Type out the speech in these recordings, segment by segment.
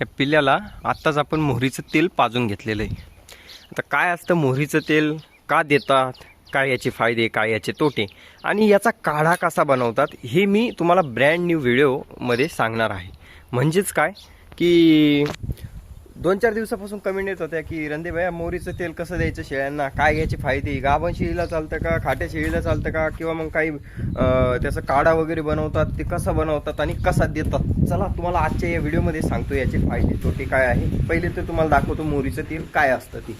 या पिल्ल्याला आत्ताच आपण मोहरीचं तेल पाजून घेतलेलं आहे. आता काय असतं मोहरीचं तेल? का देतात? काय याचे फायदे काय याचे तोटे? आणि याचा काढा कसा बनवतात हे मी तुम्हाला ब्रँड न्यू व्हिडिओमध्ये सांगणार आहे. म्हणजेच काय? की दोन चार दिवसापासून कमेंट येत होत्या की रंदे भैया मोहरीचं तेल कसं द्यायचं शेळ्यांना? काय याचे फायदे? गाभण शेळीला चालतं का? खाट्या शेळीला चालतं का? किंवा मग काही त्याचं काढा वगैरे बनवतात ते कसं बनवतात आणि कसा देतात? चला तुम्हाला आजच्या या व्हिडिओमध्ये सांगतो याचे फायदे तोटे काय आहे. पहिले तर तुम्हाला दाखवतो मोहरीचं तेल काय असतं ते.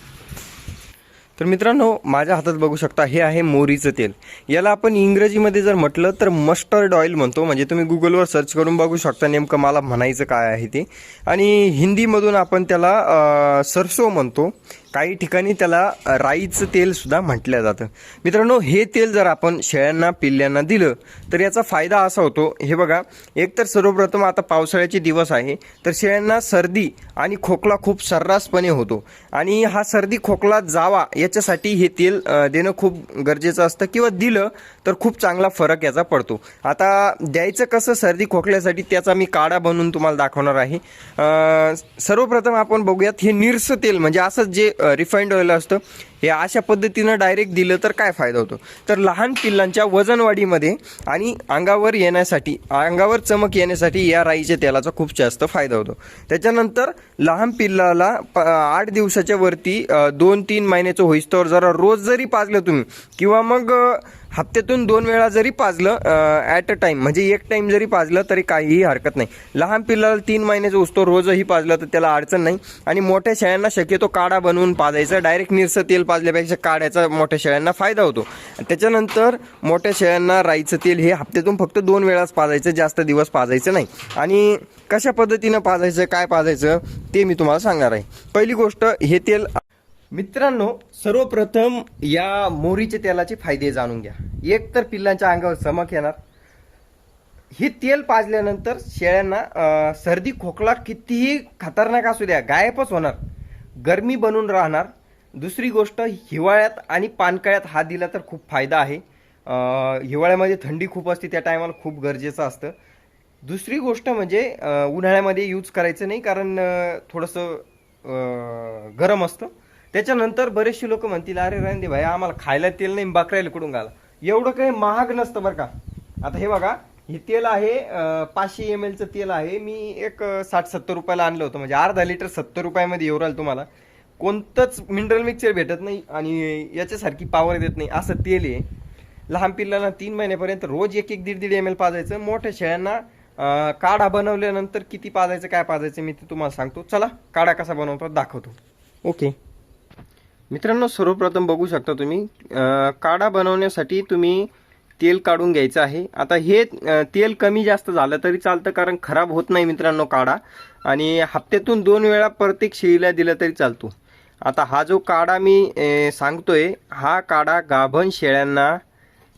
तर मित्रांनो माझ्या हातात बघू शकता हे आहे मोहरीचं तेल. याला आपण इंग्रजीमध्ये जर म्हटलं तर मस्टर्ड ऑइल म्हणतो. म्हणजे तुम्ही गुगलवर सर्च करून बघू शकता नेमकं मला म्हणायचं काय आहे ते. आणि हिंदीमधून आपण त्याला सरसो म्हणतो. काही ठिकाणी त्याला राईचं तेल सुद्धा म्हटलं जातं. मित्रांनो हे तेल जर आपण शेळ्यांना पिल्ल्यांना दिलं तर याचा फायदा असा होतो. हे बघा एक तर सर्वप्रथम आता पावसाळ्याचे दिवस आहे तर शेळ्यांना सर्दी आणि खोकला खूप सर्रासपणे होतो. आणि हा सर्दी खोकला जावा याच्यासाठी हे तेल देणं खूप गरजेचं असतं किंवा दिलं तर खूप चांगला फरक याचा पडतो. आता द्यायचं कसं सर्दी खोकल्यासाठी त्याचा मी काढा बनवून तुम्हाला दाखवणार आहे. सर्वप्रथम आपण बघूयात हे निरसं तेल म्हणजे असं जे रिफाईंड ऑइल असतं. हे अशा पद्धतीनं डायरेक्ट दिलं तर काय फायदा होतो? तर लहान पिल्लांच्या वजनवाढीमध्ये आणि अंगावर येण्यासाठी अंगावर चमक येण्यासाठी या राईच्या तेलाचा खूप जास्त फायदा होतो. त्याच्यानंतर लहान पिल्लाला प आठ दिवसाच्या वरती दोन तीन महिन्याचं होईस्तोवर जरा रोज जरी पाजलं तुम्ही किंवा मग हप्त्यातून दोन वेळा जरी पाजलं ॲट अ टाईम म्हणजे एक टाईम जरी पाजलं तरी काहीही हरकत नाही. लहान पिल्लाला तीन महिन्याचं उसतो रोजही पाजलं तर त्याला अडचण नाही. आणि मोठ्या शेळ्यांना शक्यतो काढा बनवून पाजायचा. डायरेक्ट निरसं तेल पाजल्यापेक्षा काढ्याचा मोठ्या शेळ्यांना फायदा होतो. त्याच्यानंतर मोठ्या शेळ्यांना राईचं तेल हे हप्त्यातून फक्त दोन वेळाच पाजायचं जास्त दिवस पाजायचं नाही. आणि कशा पद्धतीनं पाजायचं काय पाजायचं ते मी तुम्हाला सांगणार आहे. पहिली गोष्ट हे तेल मित्रांनो सर्वप्रथम या मोहरीच्या तेलाचे फायदे जाणून घ्या. एक तर पिल्लांच्या अंगावर चमक येणार. हे तेल पाजल्यानंतर शेळ्यांना सर्दी खोकला कितीही खतरनाक असू द्या गायबच होणार. गरमी बनून राहणार. दुसरी गोष्ट हिवाळ्यात आणि पानकळ्यात हा दिला तर खूप फायदा आहे. हिवाळ्यामध्ये थंडी खूप असते त्या टायमाला खूप गरजेचं असतं. दुसरी गोष्ट म्हणजे उन्हाळ्यामध्ये यूज करायचं नाही कारण थोडंसं गरम असतं. त्याच्यानंतर बरेचसे लोक म्हणतील अरे रणदे भाई आम्हाला खायला तेल नाही बकरायला कुठून घाला? एवढं काही महाग नसतं बरं का. आता हे बघा हे तेल आहे पाचशे एम एलचं तेल आहे. मी एक साठ सत्तर रुपयाला आणलं होतं. म्हणजे अर्धा लिटर सत्तर रुपयामध्ये येऊ राहिलं तुम्हाला. कोणतंच मिनरल मिक्सर भेटत नाही आणि याच्यासारखी पॉवर देत नाही. असं तेल आहे. लहान पिल्लांना तीन महिन्यापर्यंत रोज एक एक दीड दीड एम एल पाजायचं. मोठ्या शेळ्यांना काढा बनवल्यानंतर किती पाजायचं काय पाजायचं मी ते तुम्हाला सांगतो. चला काढा कसा बनवतात दाखवतो. ओके मित्रांनो सर्वप्रथम बघू शकता तुम्ही काढा बनवण्यासाठी तुम्ही तेल काढून घ्यायचं आहे. आता हे तेल कमी जास्त झालं तरी चालतं कारण खराब होत नाही मित्रांनो काढा. आणि हप्त्यातून दोन वेळा प्रत्येक शेळीला दिला तरी चालतो. आता हा जो काढा मी सांगतोय हा काढा गाभण शेळ्यांना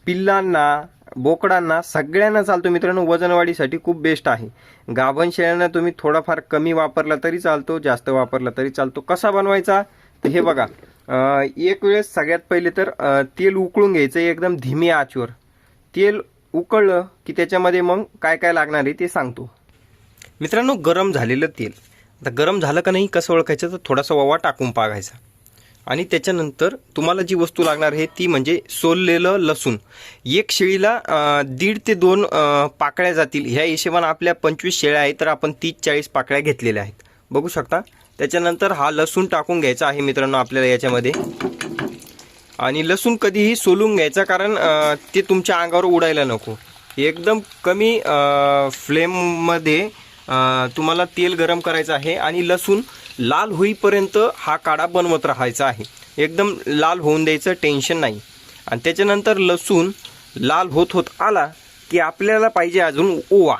पिल्लांना बोकडांना सगळ्यांना चालतो मित्रांनो. वजनवाढीसाठी खूप बेस्ट आहे. गाभण शेळ्यांना तुम्ही थोडाफार कमी वापरला तरी चालतो जास्त वापरला तरी चालतो. कसा बनवायचा? तर हे बघा. एक वेळेस सगळ्यात पहिले तर तेल उकळून घ्यायचं एकदम धीमी आचवर. तेल उकळलं की त्याच्यामध्ये मग काय काय लागणार आहे ते सांगतो. मित्रांनो गरम झालेलं तेल. आता गरम झालं का नाही कसं ओळखायचं? तर थोडासा वावा टाकून पागायचा आणि त्याच्यानंतर तुम्हाला जी वस्तू लागणार आहे ती म्हणजे सोललेलं लसूण. एक शेळीला दीड ते दोन पाकळ्या जातील. ह्या हिशेबानं आपल्या पंचवीस शेळ्या आहेत तर आपण तीस चाळीस पाकळ्या घेतलेल्या आहेत. बघू शकता? त्याच्यानंतर हा लसूण टाकून घ्यायचा आहे मित्रांनो आपल्याला याच्यामध्ये. आणि लसूण कधीही सोलून घ्यायचा कारण ते तुमच्या अंगावर उडायला नको. एकदम कमी फ्लेममध्ये तुम्हाला तेल गरम करायचं आहे आणि लसूण लाल होईपर्यंत हा काढा बनवत राहायचा आहे. एकदम लाल होऊन द्यायचं टेन्शन नाही. आणि त्याच्यानंतर लसूण लाल होत होत आला की आपल्याला पाहिजे अजून ओवा.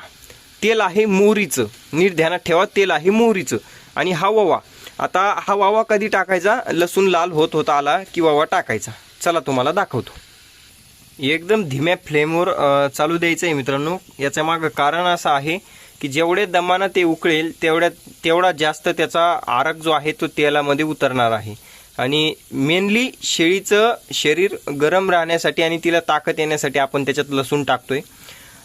तेल आहे मोहरीचं. नीट ध्यानात ठेवा तेल आहे मोहरीचं. आणि हा ववा. आता हा वावा कधी टाकायचा? लसूण लाल होत होता आला की वावा टाकायचा? चला तुम्हाला दाखवतो. एकदम धीम्या फ्लेमवर चालू द्यायचं आहे मित्रांनो. याच्या मागं कारण असं आहे की जेवढे दमानं ते उकळेल तेवढ्या तेवढा जास्त त्याचा आरक जो आहे तो तेलामध्ये उतरणार आहे. आणि मेनली शेळीचं शरीर गरम राहण्यासाठी आणि तिला ताकद येण्यासाठी आपण त्याच्यात लसूण टाकतोय.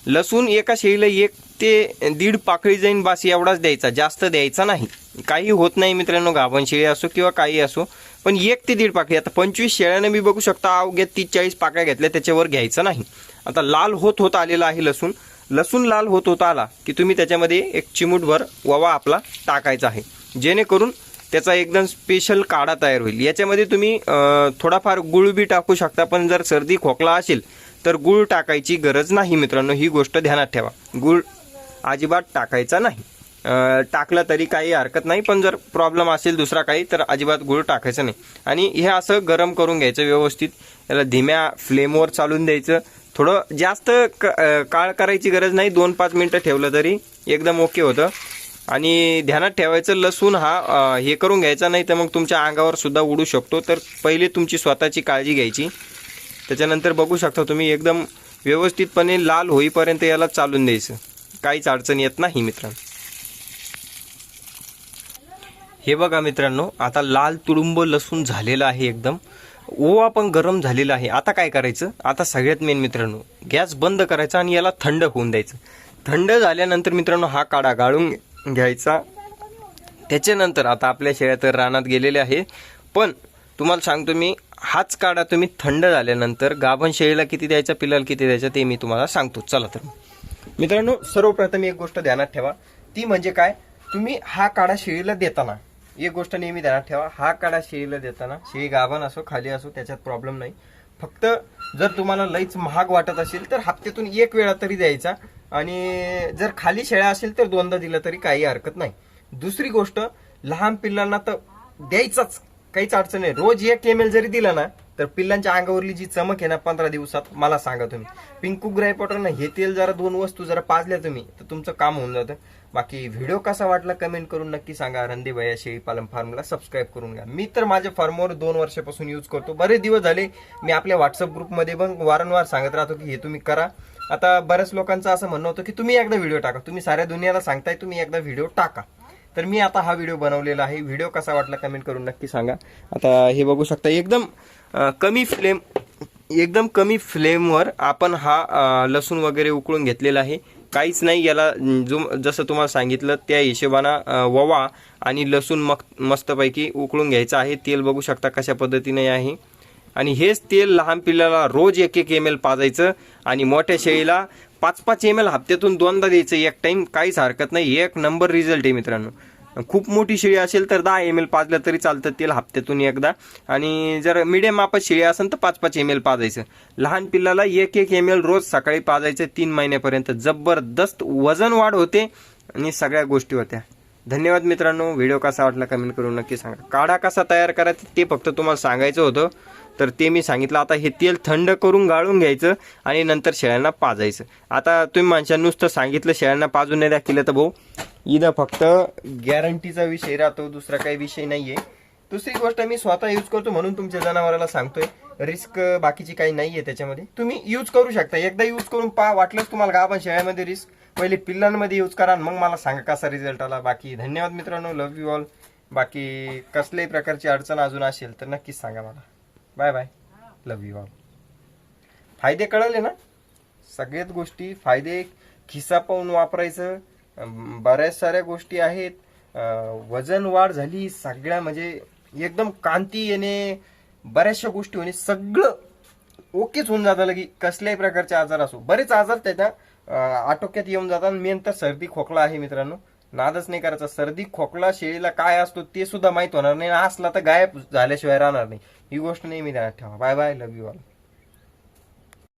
लसूण एका शेळीला एक ते दीड पाकळी जाईन बास एवढाच द्यायचा जास्त द्यायचा नाही. काही होत नाही मित्रांनो गाभण शेळी असो किंवा काही असो पण एक ते दीड पाकळी. आता पंचवीस शेळ्यानं मी बघू शकता अवघ्या तीस चाळीस पाकळ्या घेतल्या त्याच्यावर घ्यायचं नाही. आता लाल होत होत आलेला आहे लसूण. लसूण लाल होत होत आला की तुम्ही त्याच्यामध्ये एक चिमूटभर ववा आपला टाकायचा आहे. जेणेकरून त्याचा एकदम स्पेशल काढा तयार होईल. याच्यामध्ये तुम्ही थोडाफार गुळ बी टाकू शकता पण जर सर्दी खोकला असेल तर गुळ टाकायची गरज नाही मित्रांनो. ही गोष्ट ध्यानात ठेवा. गुळ अजिबात टाकायचा नाही. टाकलं टाकला तरी काही हरकत नाही पण जर प्रॉब्लेम असेल दुसरा काही तर अजिबात गुळ टाकायचं नाही. आणि हे असं गरम करून घ्यायचं व्यवस्थित. याला धीम्या फ्लेमवर चालून द्यायचं. थोडं जास्त क काळ करायची गरज नाही. दोन पाच मिनटं ठेवलं तरी एकदम ओके होतं. आणि ध्यानात ठेवायचं लसूण हा हे करून घ्यायचा नाही तर मग तुमच्या अंगावर सुद्धा उडू शकतो. तर पहिले तुमची स्वतःची काळजी घ्यायची. त्याच्यानंतर बघू शकता तुम्ही एकदम व्यवस्थितपणे लाल होईपर्यंत याला चालून द्यायचं. काहीच अडचण येत नाही मित्रांनो. हे बघा मित्रांनो आता लाल तुडुंब लसूण झालेलं आहे एकदम. ओवा पण गरम झालेला आहे. आता काय करायचं? आता सगळ्यात मेन मित्रांनो गॅस बंद करायचा आणि याला थंड होऊन द्यायचं. थंड झाल्यानंतर मित्रांनो हा काढा गाळून घ्यायचा. त्याच्यानंतर आता आपल्या शेळ्या तर रानात गेलेल्या आहे. पण तुम्हाला सांगतो मी हाच काढा तुम्ही थंड झाल्यानंतर. गाभण शेळीला किती द्यायचा पिलाला किती द्यायचा ते मी तुम्हाला सांगतो. चला तर मित्रांनो सर्वप्रथम एक गोष्ट ध्यानात ठेवा. ती म्हणजे काय? तुम्ही हा काढा शेळीला देताना. एक गोष्ट नेहमी ध्यानात ठेवा. हा काढा शेळीला देताना शेळी गाभण असो खाली असो त्याच्यात प्रॉब्लेम नाही. फक्त जर तुम्हाला लईच महाग वाटत असेल तर हप्त्यातून एक वेळा तरी द्यायचा. आणि जर खाली शेळ्या असेल तर दोनदा दिलं तरी काही हरकत नाही. दुसरी गोष्ट लहान पिल्लांना तर द्यायचाच. काहीच अडचण नाही. रोज एक एम एल जरी दिला ना तर पिल्लांच्या अंगावरली जी चमक आहे ना पंधरा दिवसात मला सांगा तुम्ही. पिंकू ग्राय ना हे तेल जरा दोन वस्तू जरा पाजल्या तुम्ही तर तुमचं काम होऊन जातं. बाकी व्हिडिओ कसा वाटला कमेंट करून नक्की सांगा. रंदे भैया शेळीपालन फार्मला सबस्क्राईब करून घ्या. मी तर माझ्या फार्मवर दोन वर्षापासून यूज करतो. बरेच दिवस झाले मी आपल्या व्हॉट्सअप ग्रुपमध्ये पण वारंवार सांगत राहतो की हे तुम्ही करा. आता बऱ्याच लोकांचं असं म्हणणं होतं की तुम्ही एकदा व्हिडिओ टाका. तुम्ही साऱ्या दुनियाला सांगताय तुम्ही एकदा व्हिडिओ टाका. तर मी आता हा व्हिडिओ बनवलेला आहे. व्हिडिओ कसा वाटला कमेंट करून नक्की सांगा. आता हे बघू शकता एकदम कमी फ्लेम एकदम कमी फ्लेमवर आपण हा लसूण वगैरे उकळून घेतलेला आहे. काहीच नाही याला जो जसं तुम्हाला सांगितलं त्या हिशोबानं ववा आणि लसूण मग मस्तपैकी उकळून घ्यायचं आहे. तेल बघू शकता कशा पद्धतीने आहे. आणि हेच तेल लहान पिल्लाला रोज एक एक एम एल पाजायचं आणि मोठ्या शेळीला पाच पाच एम एल हप्त्यातून दोनदा द्यायचं एक टाईम काहीच हरकत नाही. एक नंबर रिझल्ट आहे मित्रांनो. खूप मोठी शेळी असेल तर दहा एम एल पाजलं तरी चालतं तेल हप्त्यातून एकदा. आणि जर मिडियम मापात शेळी असेल तर पाच पाच एम एल पाजायचं. लहान पिल्लाला एक एक एम एल रोज सकाळी पाजायचं तीन महिन्यापर्यंत. जबरदस्त वजन वाढ होते आणि सगळ्या गोष्टी होत्या. धन्यवाद मित्रांनो. व्हिडिओ कसा वाटला कमेंट करून नक्की सांगा. काढा कसा तयार करायचा ते फक्त तुम्हाला सांगायचं होतं. तर ते मी सांगितलं. आता हे तेल थंड करून गाळून घ्यायचं आणि नंतर शेळ्यांना पाजायचं. आता तुम्ही माणसांना नुसतं सांगितलं शेळ्यांना पाजून नाही दाखिलं तर भाऊ इथं फक्त गॅरंटीचा विषय राहतो. दुसरा काही विषय नाहीये. दुसरी गोष्ट मी स्वतः यूज करतो म्हणून तुमच्या जनावराला सांगतोय. रिस्क बाकीची काही नाहीये त्याच्यामध्ये. तुम्ही यूज करू शकता. एकदा यूज करून पहा वाटलंच तुम्हाला का आपण शेळ्यामध्ये रिस्क? पहिले पिल्लांमध्ये यूज करा आणि मग मला सांगा कसा रिझल्ट आला. बाकी धन्यवाद मित्रांनो. लव्ह यू ऑल बाकी कसल्याही प्रकारची अडचण अजून असेल तर नक्कीच सांगा मला. Bye bye love you all फायदे कळले ना? सगळ्यात गोष्टी फायदे खिसा पाहून वापरायचं. बऱ्याच साऱ्या गोष्टी आहेत. वजन वाढ झाली. सगळ्या म्हणजे एकदम कांती येणे बऱ्याचशा गोष्टी होणे सगळं ओकेच होऊन जातं लगी. कसल्याही प्रकारचे आजार असो. बरेच आजार त्याच्या आटोक्यात येऊन जातात. मेन तर सर्दी खोकला आहे मित्रांनो. नादच नाही करायचा. सर्दी खोकला शेळीला काय असतो ते सुद्धा माहीत होणार नाही असला तर गायब झाल्याशिवाय राहणार नाही. ही गोष्ट नेहमी ध्यानात ठेवा. Bye bye love you all